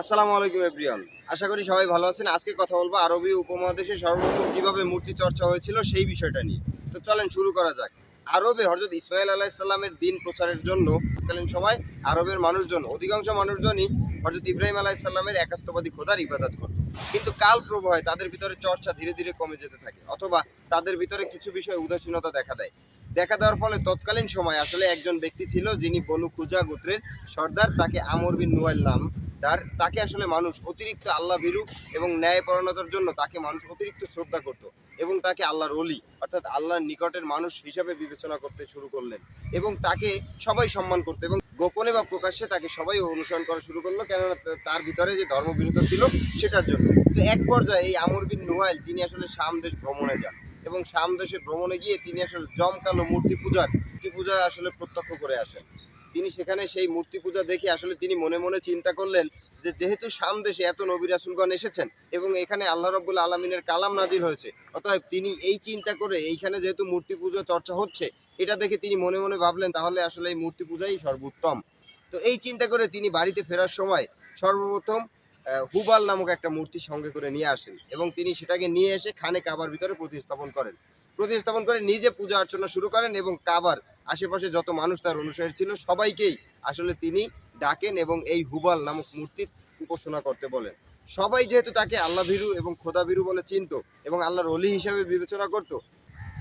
আসসালামু আলাইকুম, এভরিওয়ান। আশা করি সবাই ভালো আছেন। আজকে কথা বলব আরবি উপমহাদেশে সর্বপ্রথম কীভাবে মূর্তি চর্চা হয়েছিল সেই বিষয়টা নিয়ে। তো চলেন শুরু করা যাক। আরবে হজরত ইসমাইল আলাহিসাল্লামের দিন প্রচারের জন্য তৎকালীন সময় আরবের মানুষজন, অধিকাংশ মানুষজনই হজরত ইব্রাহিম আলাহিসাল্লামের একাত্মবাদী খোদার ইবাদত করত। কিন্তু কাল প্রবাহে তাদের ভিতরে চর্চা ধীরে ধীরে কমে যেতে থাকে, অথবা তাদের ভিতরে কিছু বিষয়ে উদাসীনতা দেখা দেয়। দেখা দেওয়ার ফলে তৎকালীন সময় আসলে একজন ব্যক্তি ছিল যিনি বনু খুজা গোত্রের সর্দার, তাকে আমর বিন নুয়াইল নাম তার, তাকে আসলে মানুষ অতিরিক্ত আল্লাহ ভীরু এবং ন্যায় ন্যায়পরণতার জন্য তাকে মানুষ অতিরিক্ত শ্রদ্ধা করত এবং তাকে আল্লাহর অলি অর্থাৎ আল্লাহর নিকটের মানুষ হিসাবে বিবেচনা করতে শুরু করলেন এবং তাকে সবাই সম্মান করতো এবং গোপনে বা প্রকাশ্যে তাকে সবাই অনুসরণ করা শুরু করল, কেননা তার ভিতরে যে ধর্মবিরোধ ছিল সেটার জন্য। তো এক পর্যায়ে এই আমর বিন নুয়াইল তিনি আসলে শাম দেশ ভ্রমণে যান এবং শাম দেশে ভ্রমণে গিয়ে তিনি আসলে জমকালো মূর্তি পূজার, মূর্তি পূজা আসলে প্রত্যক্ষ করে আসেন। তিনি সেখানে সেই মূর্তি পূজা দেখে আসলে তিনি মনে মনে চিন্তা করলেন যে যেহেতু সাম দেশে এত নবী রাসুলগণ এসেছেন এবং এখানে আল্লাহ রব্বুল আলমিনের কালাম নাজির হয়েছে, অতএব তিনি এই চিন্তা করে এইখানে যেহেতু মূর্তি পুজো চর্চা হচ্ছে, এটা দেখে তিনি মনে মনে ভাবলেন তাহলে আসলে এই মূর্তি পূজাই সর্বোত্তম। তো এই চিন্তা করে তিনি বাড়িতে ফেরার সময় সর্বপ্রথম হুবাল নামক একটা মূর্তি সঙ্গে করে নিয়ে আসেন এবং তিনি সেটাকে নিয়ে এসে খানে কাবার ভিতরে প্রতিস্থাপন করেন। প্রতিস্থাপন করে নিজে পূজা অর্চনা শুরু করেন এবং কাবার আশেপাশে যত মানুষ তার অনুসারী ছিল, সবাইকেই আসলে তিনি ডাকেন এবং এই হুবাল নামক মূর্তির উপাসনা করতে বলেন। সবাই যেহেতু তাকে আল্লাহ ভীরু এবং খোদা ভীরু বলে চিনতো এবং আল্লাহর অলি হিসাবে বিবেচনা করত,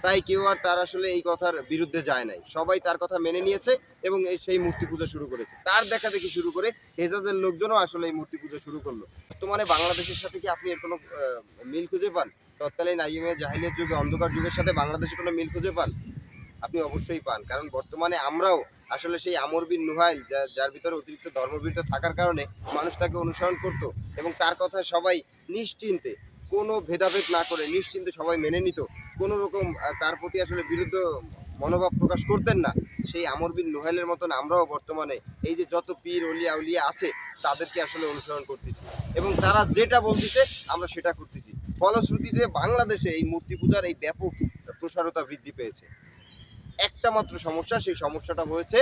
তাই কেউ আর তার আসলে এই কথার বিরুদ্ধে যায় নাই। সবাই তার কথা মেনে নিয়েছে এবং সেই মূর্তি পূজা শুরু করেছে। তার দেখা দেখি শুরু করে হেজাজের লোকজনও আসলে এই মূর্তি পূজা শুরু করল। বর্তমানে বাংলাদেশের সাথে কি আপনি এর কোনো মিল খুঁজে পান? তৎকালীন আইএমএ জাহিলিয়াত যুগে অন্ধকার যুগের সাথে বাংলাদেশে কোনো মিল খুঁজে পান? আপনি অবশ্যই পান। কারণ বর্তমানে আমরাও আসলে সেই আমর বিন নুহাইল যার ভিতরে অতিরিক্ত ধর্মবীরত থাকার কারণে মানুষ তাকে অনুসরণ করত এবং তার কথা সবাই নিশ্চিন্তে, কোনো ভেদাভেদ না করে নিশ্চিন্তে সবাই মেনে নিত। কোনো রকম তার প্রতি আসলে বিরুদ্ধ মনোভাব প্রকাশ করতেন না। সেই আমর বিন নুহাইলের মতন আমরাও বর্তমানে এই যে যত পীর, অলিয়া, উলিয়া আছে, তাদেরকে আসলে অনুসরণ করতেছি। এবং তারা যেটা বলতেছে, আমরা সেটা করতেছি। ফলশ্রুতিতে বাংলাদেশে এই মূর্তি পূজার এই ব্যাপক প্রসারতা বৃদ্ধি পেয়েছে। একটা মাত্র সমস্যা, সেই সমস্যাটা হয়েছে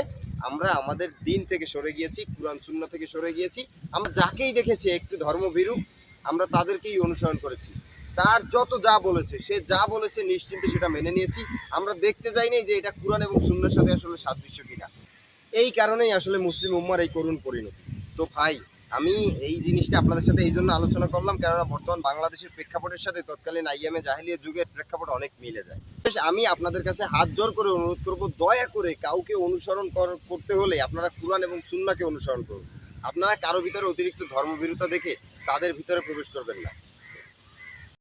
আমরা আমাদের দিন থেকে সরে গিয়েছি, কোরআন শূন্য থেকে সরে গিয়েছি। আমরা যাকেই দেখেছি, একটু ধর্মভীরু আমরা তাদেরকেই অনুসরণ করেছি। তার যত যা বলেছে, সে যা বলেছে নিশ্চিন্তে সেটা মেনে নিয়েছি। আমরা দেখতে যাইনি যে এটা কোরআন এবং শূন্যের সাথে আসলে সাদৃশ্য কিনা। এই কারণেই আসলে মুসলিম উম্মার এই করুণ পরিণতি। তো ভাই আমি এই জিনিসটা আপনাদের সাথে এই জন্য আলোচনা করলাম, কেননা বর্তমান বাংলাদেশের প্রেক্ষাপটের সাথে তৎকালীন আইএমএ জাহিলিয়ার যুগের প্রেক্ষাপট অনেক মিলে যায়। আমি আপনাদের কাছে হাত জোর করে অনুরোধ করব, দয়া করে কাউকে অনুসরণ কর- করতে হলে আপনারা কুরআন এবং সুন্নাকে অনুসরণ করুন। আপনারা কারও ভিতরে অতিরিক্ত ধর্মবিরতা দেখে তাদের ভিতরে প্রবেশ করবেন না।